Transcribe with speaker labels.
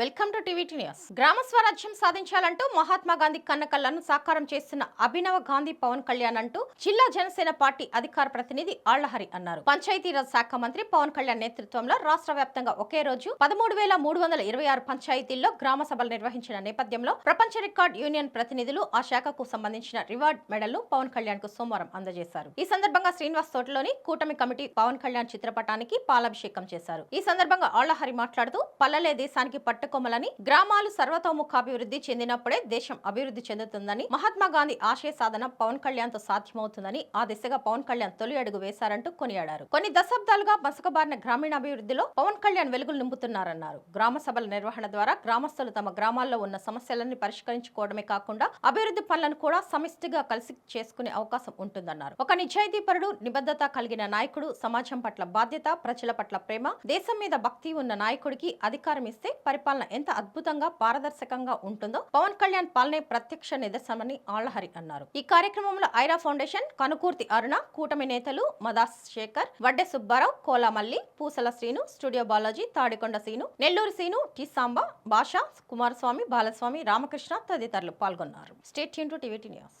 Speaker 1: Welcome to TV news. గ్రామ స్వరాజ్యం సాధించాలంటూ మహాత్మా గాంధీ కన్నకళ్ళను సాకారం చేస్తున్న అభినవ గాంధీ పవన్ కళ్యాణ్ అంటూ జిల్లా జనసేన పార్టీ అధికార ప్రతినిధి ఆళ్ళహరి అన్నారు. పంచాయతీరాజ్ శాఖ మంత్రి పవన్ కళ్యాణ్ నేతృత్వంలో రాష్ట్ర వ్యాప్తంగా ఒకే రోజు పదమూడు వేల మూడు వందల ఇరవై ఆరు పంచాయతీల్లో గ్రామ సభలు నిర్వహించిన నేపథ్యంలో ప్రపంచ రికార్డ్ యూనియన్ ప్రతినిధులు ఆ శాఖకు సంబంధించిన రివార్డ్ మెడల్ను పవన్ కళ్యాణ్కు సోమవారం అందజేశారు. ఈ సందర్భంగా శ్రీనివాస్ తోటలోని కూటమి కమిటీ పవన్ కళ్యాణ్ చిత్రపటానికి పాలాభిషేకం చేశారు. ఈ సందర్భంగా ఆళ్ళహరి మాట్లాడుతూ పల్లెలే దేశానికి పట్టు పట్టుకొమ్మలని గ్రామాలు సర్వతోముఖాభివృద్ధి చెందినప్పుడే దేశం అభివృద్ధి చెందుతుందని మహాత్మా గాంధీ ఆశయ సాధన పవన్ కళ్యాణ్తో సాధ్యమవుతుందని ఆ దిశగా పవన్ కళ్యాణ్ తొలి అడుగు వేశారంటూ కొనియాడారు. కొన్ని దశాబ్దాలుగా బసకబారిన గ్రామీణాభివృద్ధిలో పవన్ కళ్యాణ్ వెలుగులు నింపుతున్నారన్నారు. గ్రామ సభల నిర్వహణ ద్వారా గ్రామస్తులు తమ గ్రామాల్లో ఉన్న సమస్యలన్నీ పరిష్కరించుకోవడమే కాకుండా అభివృద్ధి పనులను కూడా సమిష్టిగా కలిసి చేసుకునే అవకాశం ఉంటుందన్నారు. ఒక నిజాయితీపరుడు నిబద్ధత కలిగిన నాయకుడు సమాజం పట్ల బాధ్యత ప్రజల పట్ల ప్రేమ దేశం మీద భక్తి ఉన్న నాయకుడికి అధికారం ఇస్తే పరిపాలన ఎంత అద్భుతంగా పారదర్శకంగా ఉంటుందో పవన్ కళ్యాణ్ పాలనే ప్రత్యక్ష నిదర్శనమని ఆళ్ళహరి అన్నారు. ఈ కార్యక్రమంలో ఐరా ఫౌండేషన్ కనుకూర్తి అరుణ కూటమి నేతలు మదాస్ శేఖర్ వడ్డె సుబ్బారావు కోలామల్లి పూసల శ్రీను స్టూడియో బాలాజీ తాడికొండ శ్రీను నెల్లూరు శ్రీను టి సాంబ భాష కుమారస్వామి బాలస్వామి రామకృష్ణ తదితరులు పాల్గొన్నారు. State TV news.